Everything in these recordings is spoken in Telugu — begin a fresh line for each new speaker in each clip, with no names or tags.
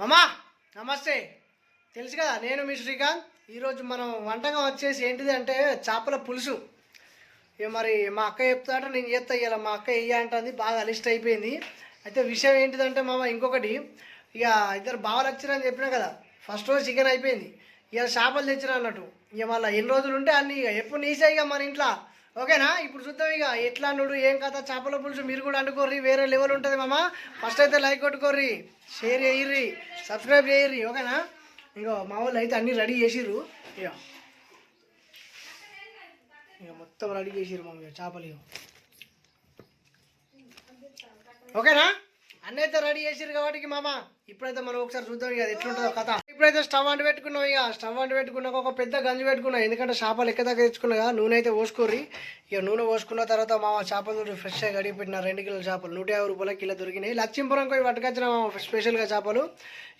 మామా నమస్తే. తెలుసు కదా నేను మీ శ్రీకాంత్. ఈరోజు మనం వంటకం వచ్చేసి ఏంటిది అంటే చేపల పులుసు. ఇక మరి మా అక్క చెప్తాట నేను చేస్తా ఇవాళ మా అక్క వెయ్య అంటుంది బాగా అలిస్ట్ అయిపోయింది. అయితే విషయం ఏంటిదంటే మామ ఇంకొకటి ఇక ఇద్దరు బావలు వచ్చారని చెప్పినా కదా ఫస్ట్ రోజు చికెన్ అయిపోయింది. ఇక చేపలు తెచ్చినా అన్నట్టు. ఇక మళ్ళీ ఎన్ని రోజులు ఉంటే అన్ని ఇక ఎప్పుడు నీసే ఇక మన ఇంట్లో. ఓకేనా? ఇప్పుడు చూద్దాం ఇక ఎట్లా నుడు ఏం కథ చేపల పులుసు మీరు కూడా అనుకోర్రి వేరే లెవెల్ ఉంటుంది మామ. ఫస్ట్ అయితే లైక్ కొట్టుకోర్రి షేర్ చేయర్రి సబ్స్క్రైబ్ చేయర్రి ఓకేనా? ఇంకో మా వాళ్ళు అయితే అన్నీ రెడీ చేసిర్రు. ఇక ఇక మొత్తం రెడీ చేసిర్రు మామ చేపలు ఓకేనా? అన్నీ అయితే రెడీ చేసిర్రు కాబట్టి మామ ఇప్పుడైతే మనం ఒకసారి చూద్దాం ఇక అది ఎట్లుంటుందో కథ. ఇప్పుడైతే స్టవ్ అంటు పెట్టుకున్నాం ఇక. స్టవ్ అంటు పెట్టుకున్నాక ఒక పెద్ద గంజి పెట్టుకున్నాం. ఎందుకంటే చేపలు ఎక్క దగ్గర తెచ్చుకున్నా కదా నూనె అయితే పోసుకోర్రి. ఇక నూనె పోసుకున్న తర్వాత మామ చేపలు ఫ్రెష్గా గడిగి పెట్టిన రెండు కిలోల చేపలు నూట యాభై రూపాయల కిలో దొరికినాయి. లక్ష్మీపురం పోయి పట్టుకొచ్చిన స్పెషల్గా చేపలు.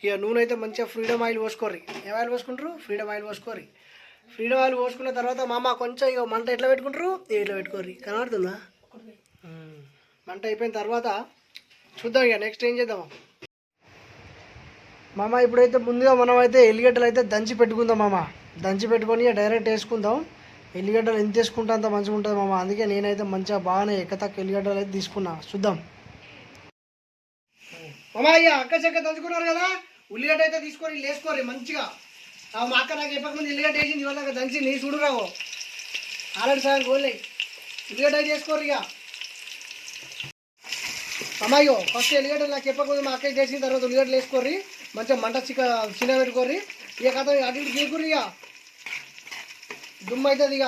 ఇక నూనె అయితే మంచిగా ఫ్రీడమ్ ఆయిల్ పోసుకోర్రి. ఏ ఆయిల్ పోసుకుంటారు? ఫ్రీడమ్ ఆయిల్ పోసుకోర్రి. ఫ్రీడమ్ ఆయిల్ పోసుకున్న తర్వాత మామ కొంచెం ఇక మంట ఎట్లా పెట్టుకుంటారు? ఇట్లా పెట్టుకోర్రి. కనబడుతుందా. మంట అయిపోయిన తర్వాత చూద్దాం ఇక నెక్స్ట్ ఏం చేద్దాం? మామ ఇప్పుడైతే ముందుగా మనం అయితే ఎల్లిగడ్డలు అయితే దంచి పెట్టుకుందాం మామ. దంచి పెట్టుకొని ఇక డైరెక్ట్ వేసుకుందాం. ఎల్లిగడ్డలు ఎంత వేసుకుంటే అంత మంచిగా ఉంటుంది మామ. అందుకే నేనైతే మంచిగా బాగానే ఎక్కతక్క ఎల్లిగడ్డలు అయితే తీసుకున్నా. చూద్దాం. మామ ఇక అక్క చెక్క దంచుకున్నారు కదా? ఉల్లిగడ్డ అయితే తీసుకొని లేసుకోరి మంచిగా. ఆ మా అక్క నాకు చెప్పకముందు ఎల్లిగడ్డ వేసింది ఇవాళ దంచి నీ చూడు రావు. ఆల్రెడీ సార్ గోల్లేయి ఉల్లిగడ్డ అయితే వేసుకోరు ఇక. అమ్మాయిగో ఫస్ట్ ఎల్లిగడ్డలు నాకు చెప్పకముందు మా అక్క చేసిన తర్వాత ఉల్లిగడ్డలు వేసుకోర్రి. మంచిగా మంట చిక్క చిన్న పెట్టుకోర్రి. ఇక కథ అటు ఇటు గీకుర్రి ఇక. దుమ్ము అవుతుంది ఇక.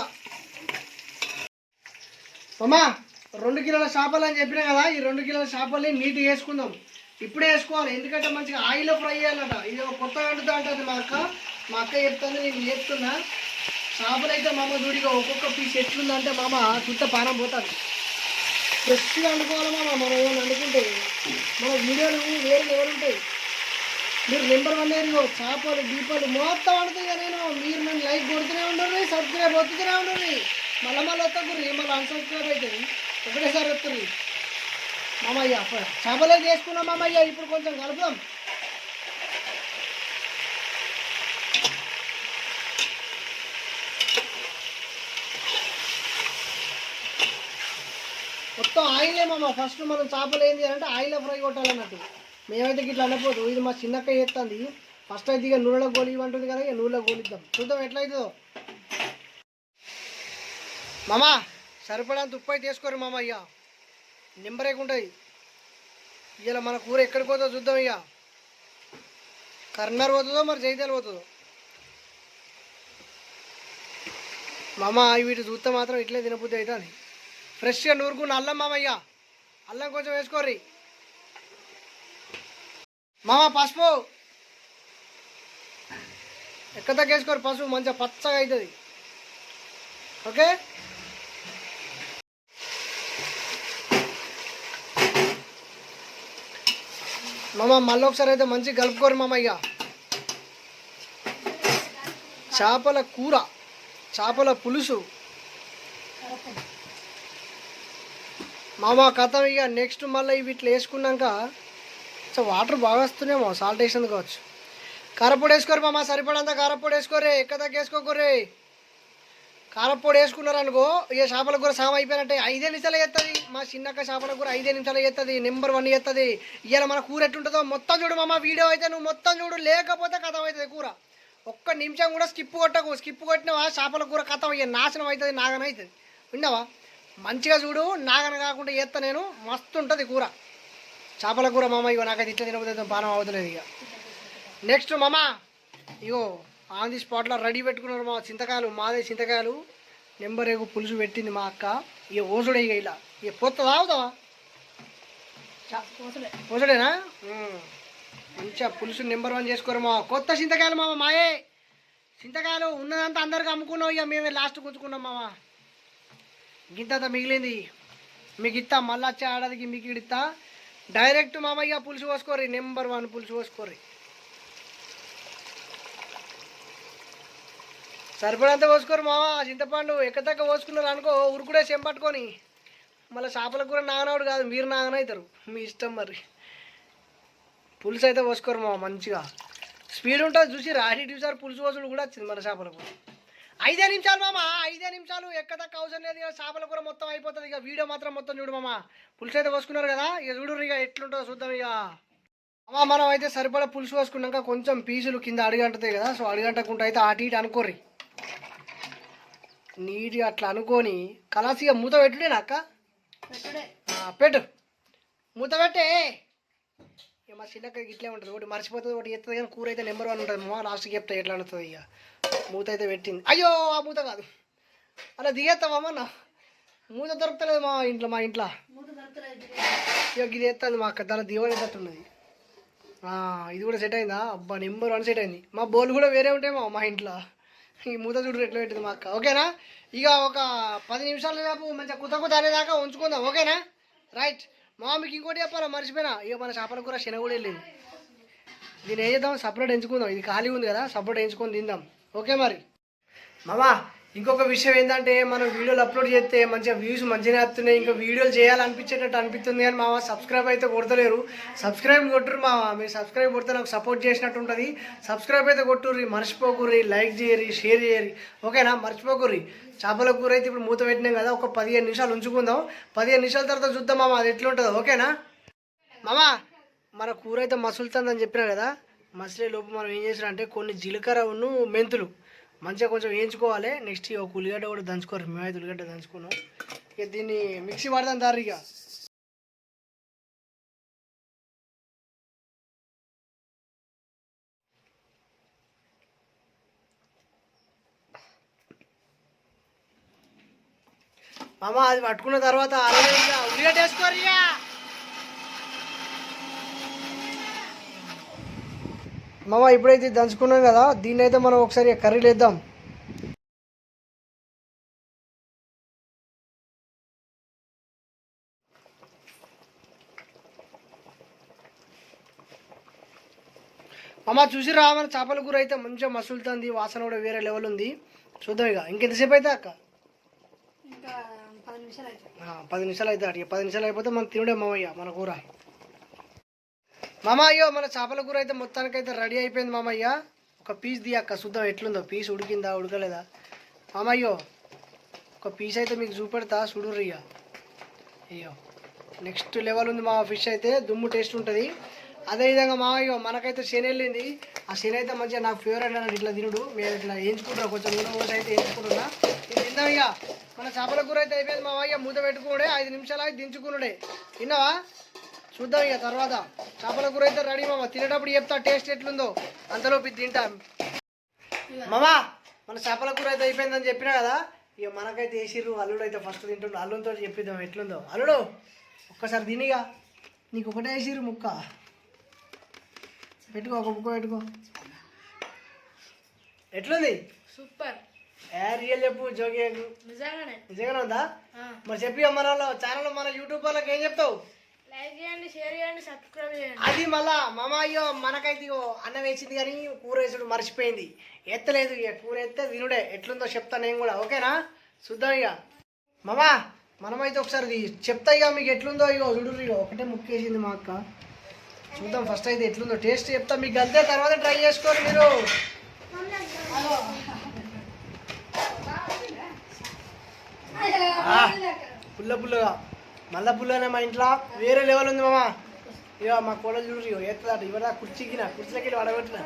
అమ్మా రెండు కిలోల చేపలు అని చెప్పినా కదా ఈ రెండు కిలోల చేపల్ని నీట్గా వేసుకుందాం. ఇప్పుడే వేసుకోవాలి ఎందుకంటే మంచిగా ఆయిల్లో ఫ్రై చేయాలంట. ఇది ఒక కొత్త వండుతా అంటుంది మా అక్క. మా అక్క చెప్తాను నేను చెప్తున్నా చేపలు అయితే మామ దూడిగా ఒక్కొక్క పీస్ ఎట్లుందంటే మామ చుట్ట పానం పోతుంది. ఫ్రెష్గా వండుకోవాలి మామ మనం ఏమైనా వండుకుంటే. మన వీడియోలు వేరే ఎవరు ఉంటాయి? మీరు నెంబర్ వన్ ఏరియో చేపలు దీపాలు మొత్తం వండుతాయి నేను. మీరు నన్ను లైక్ కొడుతూనే ఉండరు సబ్స్క్రైబ్ వస్తుంటూనే ఉండరు మళ్ళీ మళ్ళీ వస్తుంది మళ్ళీ అన్సబ్స్క్రైబ్ అవుతుంది ఒకటేసారి వస్తుంది మామయ్య చేపలే చేసుకున్నాం మామయ్య ఇప్పుడు కొంచెం కలుపుదాం. మొత్తం ఆయిలే మామ ఫస్ట్ మనం చేపలు ఏంది అంటే ఆయిల్ ఫ్రై కొట్టాలన్నట్టు. మేమైతే ఇట్లా అనపోదు ఇది మా చిన్నక్క చేస్తుంది ఫస్ట్ అయితే ఇక నూనెలో గోలి ఇవ్వంటుంది కదా ఇక నూనెలో గోలిద్దాం. చూద్దాం ఎట్లయితుందో. మామా సరిపడంత ఉప్పు అయితే వేసుకోరు మామ ఇక. నెంబర్ ఉంటుంది ఇవాళ మన కూర ఎక్కడికి పోతుందో చూద్దాం ఇక. కర్నర్ పోతుందో మరి జైతాలు పోతుందో. మామ వీటి చూస్తే మాత్రం ఇట్లే తినబుద్ధి అవుతుంది. ఫ్రెష్గా నూరుకున్న అల్లం మామయ్య అల్లం కొంచెం వేసుకోర్రీ. మామ పసుపు. ఎక్కడ తగ్గేసుకోరు పసుపు మంచిగా పచ్చగా అవుతుంది ఓకే? మామ మళ్ళీ ఒకసారి అయితే మంచిగా కలుపుకోరు మామ ఇక. చేపల కూర చేపల పులుసు. మామ కథ ఇక నెక్స్ట్ మళ్ళీ ఇవి ఇట్లా వేసుకున్నాక సో వాటర్ బాగా వస్తున్నాయేమో సాల్ట్ వేసింది కావచ్చు. కారపొడి వేసుకోరు మామ సరిపడంత కారపొడి వేసుకోరే ఎక్క దగ్గర వేసుకోకూరే కారపొడి వేసుకున్నారు అనుకో ఇక చేపల కూర సామ అయిపోయినట్టే ఐదే నిమిషాలు చేస్తుంది మా చిన్నక్క చేపల కూర ఐదే నిమిషాలు చేస్తుంది నెంబర్ వన్ చేస్తుంది ఇవాళ మన కూర ఎట్టుంటుందో మొత్తం చూడు మామ వీడియో అయితే నువ్వు మొత్తం చూడు లేకపోతే కథం అవుతుంది కూర. ఒక్క నిమిషం కూడా స్కిప్ కొట్టకు స్కిప్ కొట్టినవా చేపల కూర కథం ఇక నాశనం అవుతుంది నాగన అవుతుంది. విన్నావా? మంచిగా చూడు నాగన కాకుండా చేస్తా నేను మస్తు ఉంటుంది కూర. చేపల కూర మామ ఇగో నాకైతే ఇట్లా తినబోతే పానం అవుతలేదు ఇక నెక్స్ట్ మామ ఇగో ఆన్ ది స్పాట్లో రెడీ పెట్టుకున్నారు మా చింతకాయలు మాదే చింతకాయలు. నెంబర్ ఏగు పులుసు పెట్టింది మా అక్క. ఇక ఓసుడే ఇక ఇలా. ఇక పోతుందా అవుతావా ఓసుడేనా. మంచిగా పులుసు నెంబర్ వన్ చేసుకోరు మా. కొత్త చింతకాయలు మామ మాయే. చింతకాయలు ఉన్నదంతా అందరికి అమ్ముకున్నాం ఇక మేమే లాస్ట్ గుంజుకున్నాం మామ. గింతంత మిగిలింది. మీకు ఇస్తా మళ్ళీ వచ్చే ఆడదికి మీకు ఇస్తా డైరెక్ట్ మామయ్య పులుసు పోసుకోర్రి నెంబర్ వన్ పులుసు పోసుకోర్రి. సరిపడంతా పోసుకోరు మామ చింతపండు ఎక్కతక్క పోసుకున్నారు అనుకో ఉరుకుడే చెంపట్టుకొని మళ్ళీ చేపల కూర నాగనవుడు కాదు మీరు నాగనవుతారు మీ ఇష్టం మరి. పులుసు అయితే పోసుకోరు మామ మంచిగా. స్పీడ్ ఉంటుంది చూసి రాడి చూసారు పులుసు పోసుడు కూడా వచ్చింది మన చేపల కూర ఐదే నిమిషాలు మామ ఐదే నిమిషాలు. ఎక్కదక్క అవసరం లేదు ఇక చేపల కూర మొత్తం అయిపోతుంది. ఇక వీడియో మాత్రం మొత్తం చూడు మామ. పులుసు అయితే పోసుకున్నారు కదా ఇక చూడు ఇక ఎట్లుంటుందో చూద్దాం ఇక. అమ్మ మనం అయితే సరిపడా పులుసు పోసుకున్నాక కొంచెం పీసులు కింద అడిగంటుతాయి కదా సో అడిగంటకుండా అయితే అటు ఇటు అనుకోర్రి. నీట్గా అట్లా అనుకొని కలాసిగా మూత పెట్టుడేనా అక్క? పెట్టు. మూత పెట్టే. ఇక మా చిన్నక్క ఇట్లే ఉంటుంది. ఒకటి మర్చిపోతుంది ఒకటి ఎత్తుంది కానీ కూర అయితే నెంబర్ వన్ ఉంటుంది. మా లాస్ట్కి చెప్తా ఎట్లా అనుతుంది ఇక? మూత అయితే పెట్టింది. అయ్యో ఆ మూత కాదు. అలా దిగేస్తామా మూత దొరుకుతలేదు మా ఇంట్లో మా ఇంట్లో. ఇక ఇది ఎత్తుంది మా అక్క. దాని దీవని ఉన్నది. ఇది కూడా సెట్ అయిందా? అబ్బా నెంబర్ వన్ సెట్ అయింది. మా బోల్ కూడా వేరే ఉంటాయి మా మా ఇంట్లో. ఈ మూత చూడు ఎట్లా పెట్టింది మా అక్క. ఓకేనా? ఇక ఒక పది నిమిషాల దాకా మంచిగా కుత కుత అనేదాకా ఉంచుకుందాం. ఓకేనా? రైట్. మా మీకు ఇంకోటి చెప్పాలా? మర్చిపోయినా. ఇక మన చేపల కూర శనగ కూడా వెళ్ళింది. దీన్ని ఏం చేద్దాం? సపరేట్ ఎంచుకుందాం. ఇది ఖాళీ ఉంది కదా సపరేట్ ఎంచుకొని తిందాం. ఓకే మరి. మామా ఇంకొక విషయం ఏంటంటే మనం వీడియోలు అప్లోడ్ చేస్తే మంచిగా వ్యూస్ మంచిగా వస్తున్నాయి. ఇంకా వీడియోలు చేయాలనిపించేటట్టు అనిపిస్తుంది కానీ మామ సబ్స్క్రైబ్ అయితే కొడతలేరు. సబ్స్క్రైబ్ కొట్టురు మామ మీరు సబ్స్క్రైబ్ కొడితే నాకు సపోర్ట్ చేసినట్టు ఉంటుంది. సబ్స్క్రైబ్ అయితే కొట్టుర్రి. మర్చిపోకుర్రి. లైక్ చేయరి షేర్ చేయరి ఓకేనా మర్చిపోకుర్రి. చేపల కూర అయితే ఇప్పుడు మూత పెట్టినాం కదా ఒక పదిహేను నిమిషాలు ఉంచుకుందాం. పదిహేను నిమిషాల తర్వాత చూద్దాం మామ అది ఎట్లుంటుందో. ఓకేనా మామా మన కూర అయితే మసులుతుందని చెప్పినా కదా. మసిలే లోపు మనం ఏం చేసినా అంటే కొన్ని జీలకర్ర మెంతులు. మంచిగా కొంచెం వేయించుకోవాలి. నెక్స్ట్ ఒక ఉల్లిగడ్డ కూడా దంచుకోరు. మేమైతే ఉల్లిగడ్డ దంచుకున్నాం. ఇక దీన్ని మిక్సీ పడదాం దారి ఇక. మామ అది పట్టుకున్న తర్వాత ఉల్లిగడ్డ వేసుకోరు ఇక. మామ ఇప్పుడైతే దంచుకున్నాం కదా దీన్ని అయితే మనం ఒకసారి కర్రీలు వేద్దాం మామ చూసిరా మన చేపల కూర అయితే మంచిగా మసులుతుంది వాసన కూడా వేరే లెవెల్ ఉంది. చూద్దాం ఇక ఇంకెంతసేపు అయితే అక్క? పది నిమిషాలు అయితే. అడిగి పది నిమిషాలు అయిపోతే మనం తినడే మామయ్య మన కూర. మామ అయ్యో మన చేపల కూర అయితే మొత్తానికైతే రెడీ అయిపోయింది మామయ్య ఒక పీస్ ది అక్క చూద్దాం ఎట్లుందో. పీస్ ఉడికిందా ఉడకలేదా? మామయ్యో ఒక పీస్ అయితే మీకు చూపెడతా చూడుర్రియ్య అయ్యో నెక్స్ట్ లెవెల్ ఉంది మా ఫిష్ అయితే దుమ్ము టేస్ట్ ఉంటుంది. అదేవిధంగా మా అయ్యో మనకైతే శని వెళ్ళింది ఆ శని అయితే మంచిగా నాకు ఫేవరెట్ అన్నట్టు ఇట్లా తినుడు. మేము ఇట్లా వేయించుకుంటాం కొంచెం నూనె ఒకటి అయితే వేయించుకుంటున్నా. ఇది తిందాం ఇక మన చేపల కూర అయితే అయిపోయింది మా అయ్య. మూత పెట్టుకున్నాడే ఐదు నిమిషాలు అయితే దించుకున్నాడే తిన్నావా? చూద్దాం ఇక తర్వాత. చేపల కూర అయితే రెడీ మామ. తినేటప్పుడు చెప్తా టేస్ట్ ఎట్లుందో. అంతలోపు తింటాం. మామా మన చేపల కూర అయితే అయిపోయిందని చెప్పినా కదా ఇక మనకైతే వేసిర్రు అల్లుడు అయితే ఫస్ట్ తింటుండు. అల్లుడితో చెప్పిద్దాం ఎట్లుందో. అల్లుడు ఒక్కసారి తినిగా నీకు ఒకటే వేసిర్రు ముక్క. పెట్టుకో ఒక ముక్క పెట్టుకో. ఎట్లుంది?
సూపర్.
ఏ రియల్ చెప్పు జోగి
నిజంగానే.
నిజంగానే ఉందా? మరి చెప్పి మన ఛానల్ మన యూట్యూబ్ వాళ్ళకి ఏం చెప్తావు?
లైక్ చేయండి షేర్ చేయండి సబ్స్క్రైబ్ చేయండి.
అది మళ్ళా మామ అయ్యో మనకైతే ఇగో అన్నం వేసింది కానీ కూర వేసుడు మర్చిపోయింది. ఎత్తలేదు ఇక కూర ఎత్తే తినుడే. ఎట్లుందో చెప్తా నేను కూడా ఓకేనా? చూద్దాం ఇక మామా మనమైతే ఒకసారి చెప్తా ఇక మీకు ఎట్లుందో ఇగో చూడు ఇగో. ఒకటే ముక్కేసింది మా అక్క. చూద్దాం ఫస్ట్ అయితే ఎట్లుందో. టేస్ట్ చెప్తా మీకు అంతే తర్వాత ట్రై చేసుకోండి మీరు. పుల్ల పుల్లగా. మళ్ళా పుల్లనే మా ఇంట్లో వేరే లెవెల్ ఉంది మామ. ఇక మా కోడలు చూడు ఎత్తదాట ఇవరా కుర్చీకి నా కుర్చీలకి వెళ్ళి వడగొట్టిన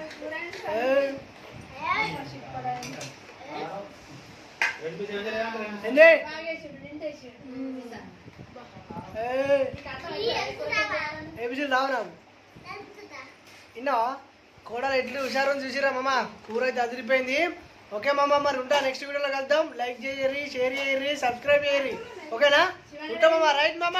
రావు నాకు విన్నావా కోడలు ఎట్లు హుషారు చూసిరా మామ? కూర అయితే అదిరిపోయింది. ఓకే మామ మరి ఉంటా. నెక్స్ట్ వీడియోలో కలుద్దాం. లైక్ చేయరి షేర్ చేయరి సబ్స్క్రైబ్ చేయరి ఓకేనా ఉంటా మామ రైట్ మామ?